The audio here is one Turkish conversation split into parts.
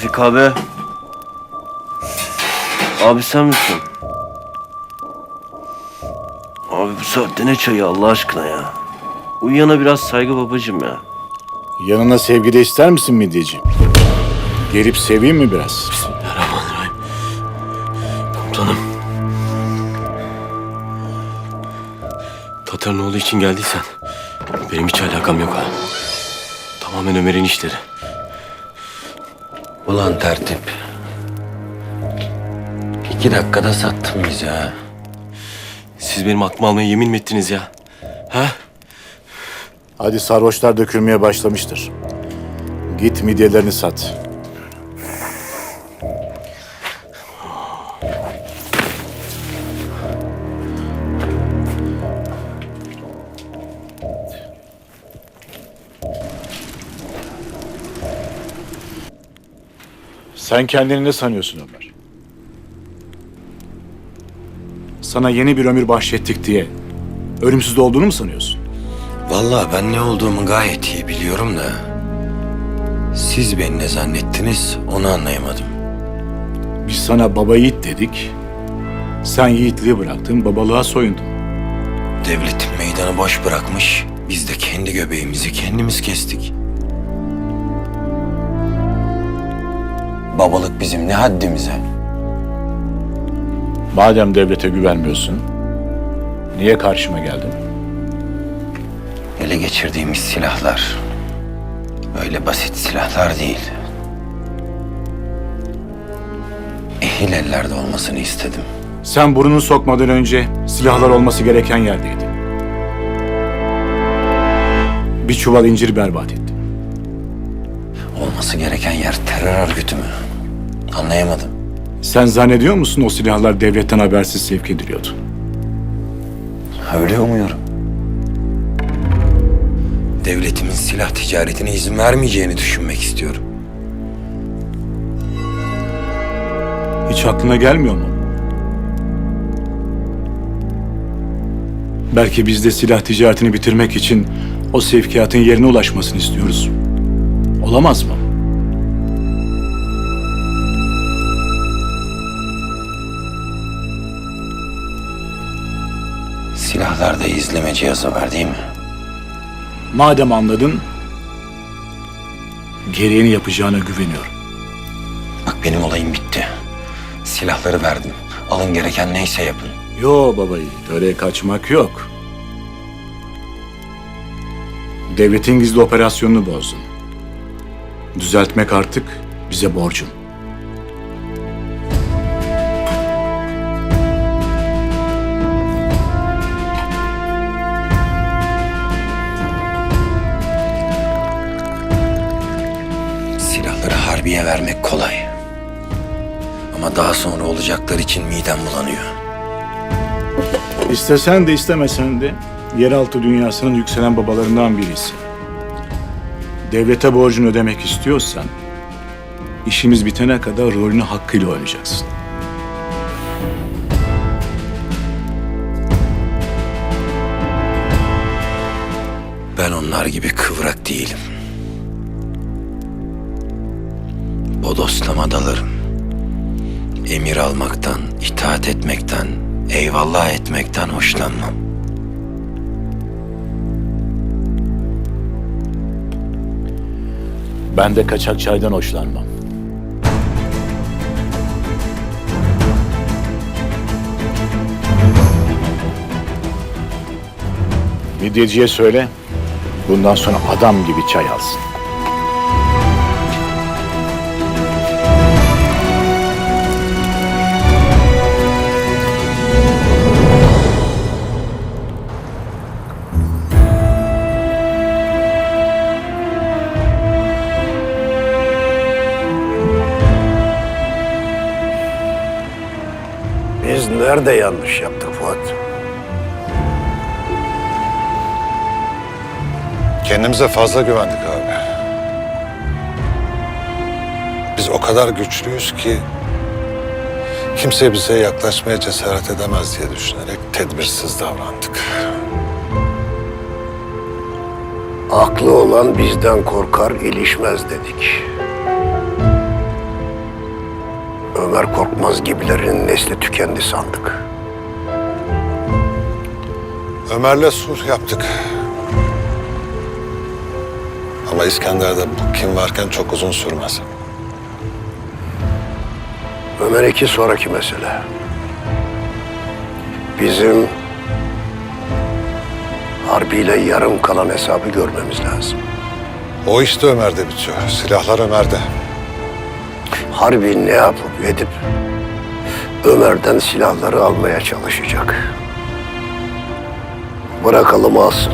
Refik abi. Abi sen misin? Abi bu saatte ne çayı Allah aşkına ya? Uyuyana biraz saygı babacım ya. Yanına sevgi de ister misin midyeciğim? Gelip seveyim mi biraz? Bismillahirrahmanirrahim. Komutanım. Tatar'ın oğlu için geldiysen benim hiç alakam yok ha. Tamamen Ömer'in işleri. Ulan tertip. İki dakikada sattın bizi ha. Siz benim aklımı almaya yemin mi ettiniz ya? Ha? Hadi sarhoşlar dökülmeye başlamıştır. Git midyelerini sat. Sen kendini ne sanıyorsun Ömer? Sana yeni bir ömür bahşettik diye ölümsüz olduğunu mu sanıyorsun? Vallahi ben ne olduğumu gayet iyi biliyorum da... Siz beni ne zannettiniz onu anlayamadım. Biz sana baba yiğit dedik. Sen yiğitliği bıraktın, babalığa soyundun. Devlet meydanı boş bırakmış. Biz de kendi göbeğimizi kendimiz kestik. Babalık bizim ne haddimize? Madem devlete güvenmiyorsun, niye karşıma geldin? Ele geçirdiğimiz silahlar öyle basit silahlar değil. Ehil ellerde olmasını istedim. Sen burnunu sokmadan önce silahlar olması gereken yerdeydin. Bir çuval incir berbat ettin. Olması gereken yer terör örgütü mü? Anlayamadım. Sen zannediyor musun o silahlar devletten habersiz sevk ediliyordu? Öyle umuyorum. Devletimin silah ticaretine izin vermeyeceğini düşünmek istiyorum. Hiç aklına gelmiyor mu? Belki biz de silah ticaretini bitirmek için o sevkiyatın yerine ulaşmasını istiyoruz. Olamaz mı? Silahlarda izleme cihazı var değil mi? Madem anladın, gereğini yapacağına güveniyorum. Bak benim olayım bitti. Silahları verdim. Alın gereken neyse yapın. Yo baba yiğit, öyle kaçmak yok. Devletin gizli operasyonunu bozdun. Düzeltmek artık bize borcun. Silahları harbiye vermek kolay. Ama daha sonra olacaklar için midem bulanıyor. İstesen de istemesen de yeraltı dünyasının yükselen babalarından birisi. Devlete borcunu ödemek istiyorsan işimiz bitene kadar rolünü hakkıyla oynayacaksın. Ben onlar gibi kıvrak değilim. Bodoslama dalarım. Emir almaktan, itaat etmekten, eyvallah etmekten hoşlanmam. Ben de kaçak çaydan hoşlanmam. Midyeciye söyle, bundan sonra adam gibi çay alsın. Biz nerede yanlış yaptık Fuat? Kendimize fazla güvendik abi. Biz o kadar güçlüyüz ki kimse bize yaklaşmaya cesaret edemez diye düşünerek tedbirsiz davrandık. Aklı olan bizden korkar, ilişmez dedik. Ömer Korkmaz gibilerinin nesli tükendi sandık. Ömer'le sulh yaptık. Ama İskender'de bu kim varken çok uzun sürmez. Ömer iki sonraki mesele. Bizim harbiyle yarım kalan hesabı görmemiz lazım. O iş de Ömer'de bitiyor. Silahlar Ömer'de. Harbi ne yapıp edip Ömer'den silahları almaya çalışacak. Bırakalım alsın.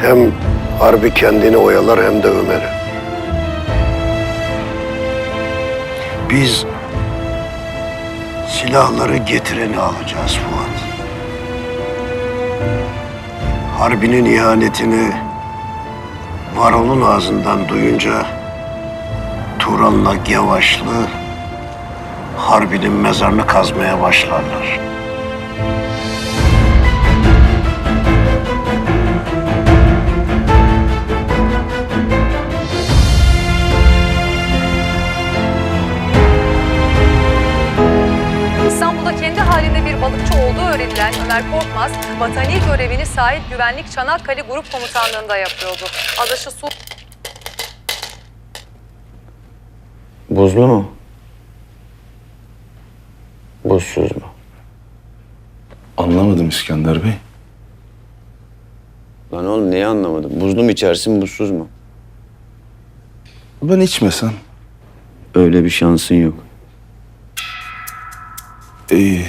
Hem Harbi kendini oyalar hem de Ömer'i. Biz silahları getireni alacağız Fuat. Harbinin ihanetini Varol'un ağzından duyunca Turan'la Gevaşlı Harbi'nin mezarını kazmaya başlarlar. İstanbul'da kendi halinde bir balıkçı olduğu öğrenilen Ömer Korkmaz, vatani görevini sahil güvenlik Çanakkale Grup Komutanlığı'nda yapıyordu. Adaşı Su Buzlu mu? Buzsuz mu? Anlamadım İskender Bey. Lan oğlum neyi anlamadım? Buzlu mu içersin, buzsuz mu? Ben içmesem. Öyle bir şansın yok. İyi.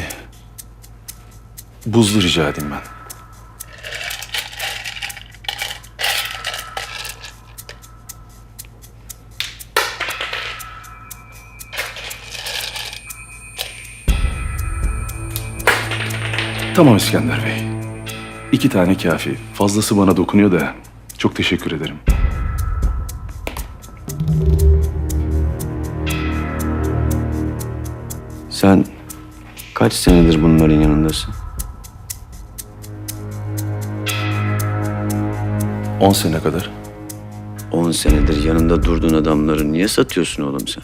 Buzlu rica edeyim ben. Tamam İskender Bey. İki tane kafi. Fazlası bana dokunuyor da çok teşekkür ederim. Sen kaç senedir bunların yanındasın? 10 sene kadar. 10 senedir yanında durduğun adamları niye satıyorsun oğlum sen?